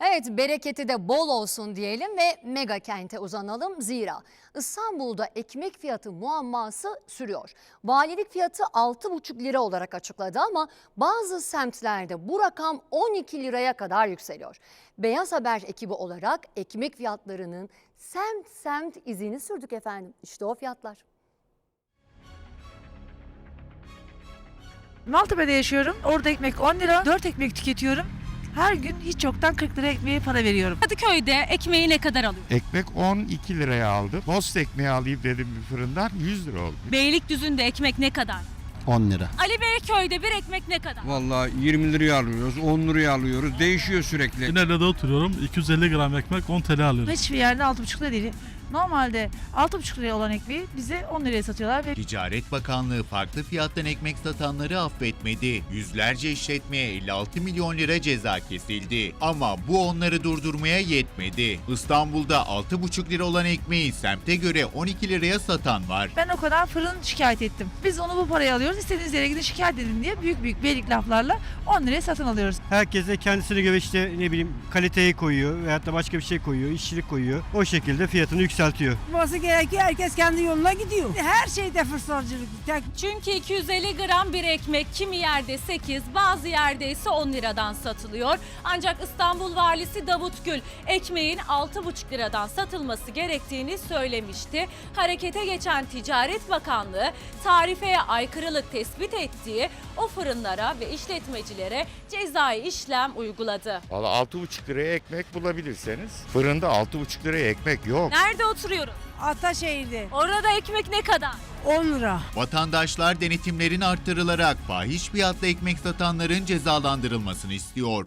Evet bereketi de bol olsun diyelim ve mega kente uzanalım. Zira İstanbul'da ekmek fiyatı muamması sürüyor. Valilik fiyatı 6,5 lira olarak açıkladı ama bazı semtlerde bu rakam 12 liraya kadar yükseliyor. Beyaz Haber ekibi olarak ekmek fiyatlarının semt semt izini sürdük efendim. İşte o fiyatlar. Maltepe'de yaşıyorum. Orada ekmek 10 lira. 4 ekmek tüketiyorum. Her gün hiç yoktan 40 lira ekmeğe para veriyorum. Kadıköy'de ekmeği ne kadar alıyor? Ekmek 12 liraya aldım. Tost ekmeği alayım dedim bir fırından 100 lira oldu. Beylikdüzü'nde ekmek ne kadar? 10 lira. Ali Beyköy'de bir ekmek ne kadar? Vallahi 20 liraya alıyoruz, 10 liraya alıyoruz. Değişiyor sürekli. İleride oturuyorum. 250 gram ekmek 10 TL alıyorum. Hiçbir yerde 6,5 lira değil. Normalde 6,5 liraya olan ekmeği bize 10 liraya satıyorlar ve Ticaret Bakanlığı farklı fiyattan ekmek satanları affetmedi. Yüzlerce işletmeye 56 milyon lira ceza kesildi. Ama bu onları durdurmaya yetmedi. İstanbul'da 6,5 lira olan ekmeği semte göre 12 liraya satan var. ben o kadar fırın şikayet ettim. Biz onu bu paraya alıyoruz. İstediğiniz yere gidin şikayet edin diye büyük büyük beylik laflarla 10 liraya satın alıyoruz. Herkes de kendisine göre işte ne bileyim kaliteyi koyuyor veyahut da başka bir şey koyuyor, işçilik koyuyor. O şekilde fiyatını yükseltiyor. Olması gerekiyor. Herkes kendi yoluna gidiyor. Her şeyde fırsatçılık. Tek Çünkü 250 gram bir ekmek kimi yerde 8, bazı yerde ise 10 liradan satılıyor. Ancak İstanbul Valisi Davut Gül ekmeğin 6,5 liradan satılması gerektiğini söylemişti. Harekete geçen Ticaret Bakanlığı tarifeye aykırılık tespit ettiği o fırınlara ve işletmecilere cezai işlem uyguladı. Valla 6,5 liraya ekmek bulabilirseniz fırında 6,5 liraya ekmek yok. Nerede oturuyoruz? Ataşehir'de Orada ekmek ne kadar? 10 lira. Vatandaşlar denetimlerin arttırılarak fahiş fiyatla ekmek satanların cezalandırılmasını istiyor.